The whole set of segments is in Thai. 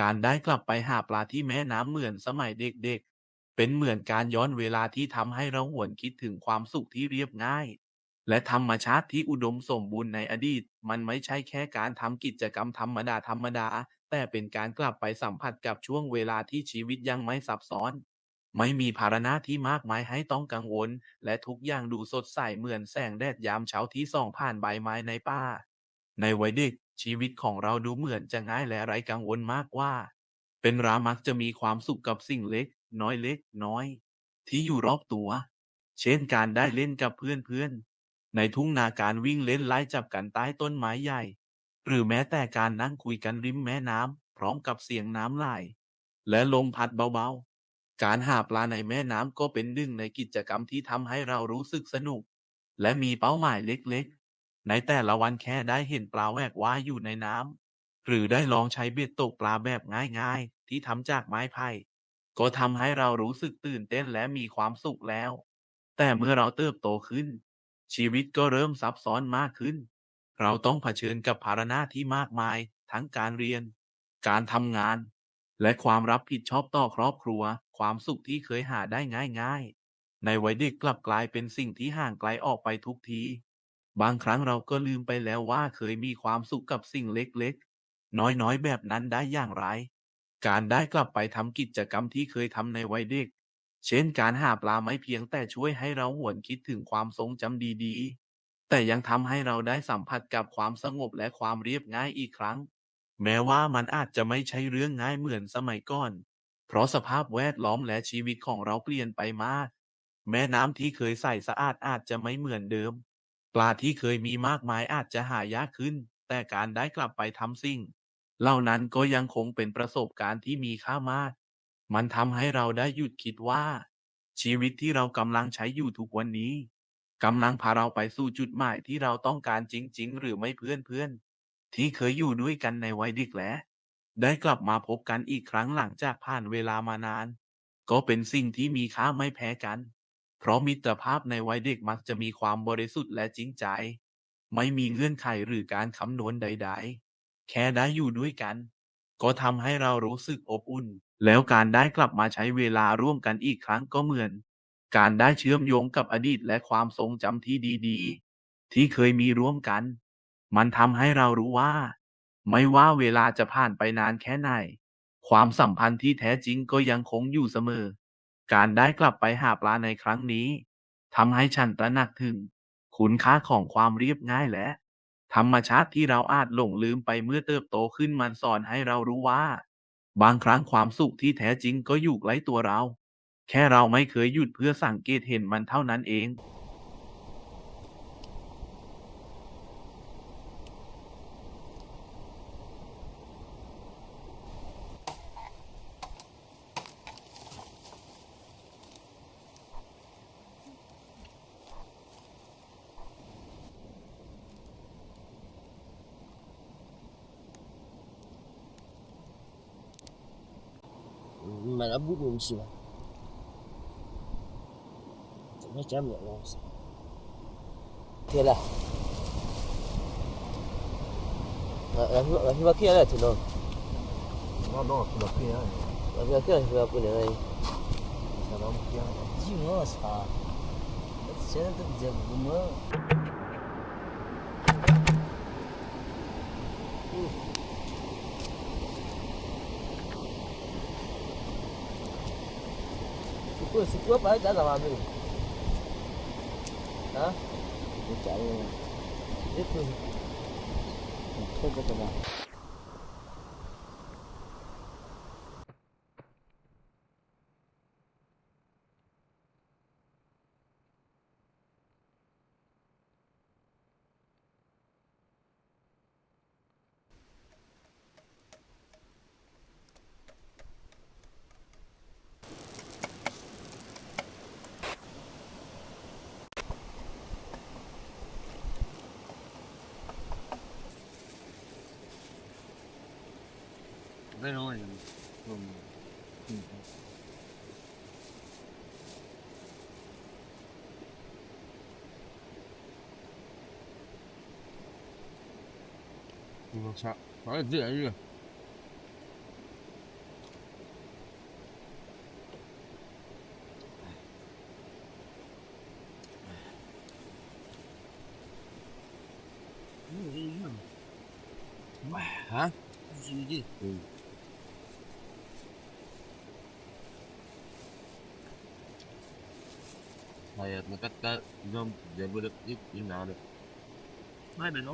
การได้กลับไปหาปลาที่แม่น้ำเหมือนสมัยเด็กๆ เป็นเหมือนการย้อนเวลาที่ทำให้เราหวนคิดถึงความสุขที่เรียบง่าย และธรรมชาติที่อุดมสมบูรณ์ในอดีต มันไม่ใช่แค่การทำกิจกรรมธรรมดาธรรมดา แต่เป็นการกลับไปสัมผัสกับช่วงเวลาที่ชีวิตยังไม่ซับซ้อน ไม่มีภาระหน้าที่มากมายให้ต้องกังวล และทุกอย่างดูสดใสเหมือนแสงแดดยามเช้าที่ส่องผ่านใบไม้ในป่า ในวัยเด็กชีวิตของเราดูเหมือนจะง่ายและไร้กังวลมากว่า เป็นรามักจะมีความสุขกับสิ่งเล็ก น้อยเล็ก น้อย ที่อยู่รอบตัว เช่นการได้เล่นกับเพื่อนๆ ในทุ่งนาการวิ่งเล่นไล่จับกันใต้ต้นไม้ใหญ่ หรือแม้แต่การนั่งคุยกันริมแม่น้ำพร้อมกับเสียงน้ำไหลและลมพัดเบาๆ การหาปลาในแม่น้ำก็เป็นหนึ่งในกิจกรรมที่ทำให้เรารู้สึกสนุก และมีเป้าหมายเล็กๆ ในแต่ละวันแค่ได้เห็นปลาแหวกว่ายอยู่ในน้ำหรือได้ลองใช้เบ็ดตกปลาแบบง่ายๆ ที่ทำจากไม้ไผ่ก็ทำให้เรารู้สึกตื่นเต้นและมีความสุขแล้ว แต่เมื่อเราเติบโตขึ้น ชีวิตก็เริ่มซับซ้อนมากขึ้น เราต้องเผชิญกับภาระหน้าที่มากมาย ทั้งการเรียน การทำงาน และความรับผิดชอบต่อครอบครัว ความสุขที่เคยหาได้ง่ายๆ ในวัยเด็กกลับกลายเป็นสิ่งที่ห่างไกลออกไปทุกที บางครั้งเราก็ลืมไปแล้วว่าเคยมีความสุขกับสิ่งเล็กๆ น้อยๆ แบบนั้นได้อย่างไร การได้กลับไปทำกิจกรรมที่เคยทำในวัยเด็ก เช่นการหาปลาไม่เพียงแต่ช่วยให้เราหวนคิดถึงความทรงจำดีๆ แต่ยังทำให้เราได้สัมผัสกับความสงบและความเรียบง่ายอีกครั้ง แม้ว่ามันอาจจะไม่ใช่เรื่องง่ายเหมือนสมัยก่อน เพราะสภาพแวดล้อมและชีวิตของเราเปลี่ยนไปมาก แม่น้ำที่เคยใสสะอาดอาจจะไม่เหมือนเดิม ปลาที่เคยมีมากมายอาจจะหายากขึ้น แต่การได้กลับไปทำสิ่ง เหล่านั้นก็ยังคงเป็นประสบการณ์ที่มีค่ามาก มันทำให้เราได้หยุดคิดว่า ชีวิตที่เรากำลังใช้อยู่ทุกวันนี้กำลังพาเราไปสู่จุดหมายที่เราต้องการจริง ๆ หรือไม่เพื่อนๆที่เคยอยู่ด้วยกันในวัยเด็กและ ได้กลับมาพบกันอีกครั้งหลังจากผ่านเวลามานาน ก็เป็นสิ่งที่มีค่าไม่แพ้กัน เพราะมิตรภาพในวัยเด็กมักจะมีความบริสุทธิ์และจริงใจ ไม่มีเงื่อนไขหรือการคำนวณใด ๆ แค่ได้อยู่ด้วยกัน ก็ทำให้เรารู้สึกอบอุ่น แล้วการได้กลับมาใช้เวลาร่วมกันอีกครั้งก็เหมือน การได้เชื่อมโยงกับอดีตและความทรงจำที่ดีๆ ที่เคยมีร่วมกัน มันทำให้เรารู้ว่า ไม่ว่าเวลาจะผ่านไปนานแค่ไหน ความสัมพันธ์ที่แท้จริงก็ยังคงอยู่เสมอ การได้กลับไปหาปลาในครั้งนี้ทำให้ฉันตระหนักถึง คุณค่าของความเรียบง่ายและ ธรรมชาติที่เราอาจหลงลืมไปเมื่อเติบโตขึ้นมันสอนให้เรารู้ว่า บางครั้งความสุขที่แท้จริงก็อยู่ใกล้ตัวเรา แค่เราไม่เคยหยุดเพื่อสังเกตเห็นมันเท่านั้นเอง marabout ni msiba. Tuma chamu ya ngosa. Kela. Rafibakia leo tunaona. Tunaona tunakia. Rafibakia hiyo hapo ni nani? Salamu kia. Jimwa sasa. Sasa ndio jambo 그 스쿠업 아이 다 잡아도. 아? 못 잡아. 예쁘. 터져봐. 弄点，嗯嗯。弄啥？反正自然鱼。哎。哎。你有鱼吗？买啊！自己。嗯。 ดิอืม Hayat makatta inom develop it in order. ไม่เป็นไร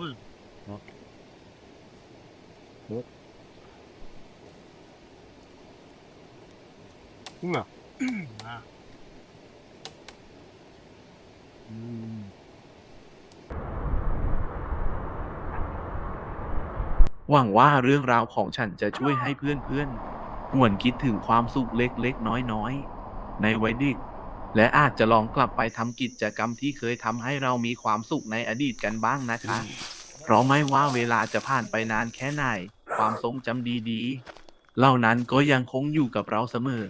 จริงเหรอมาอืมหวังว่าเรื่องราวของฉันจะช่วยให้เพื่อนๆ หวนคิดถึงความสุขเล็กๆ น้อยๆ ในวัยเด็ก และอาจจะลองกลับไปทำกิจกรรมที่เคยทำให้เรามีความสุขในอดีตกันบ้างนะคะ เพราะไม่ว่าเวลาจะผ่านไปนานแค่ไหน ความทรงจำดีๆ เหล่านั้นก็ยังคงอยู่กับเราเสมอ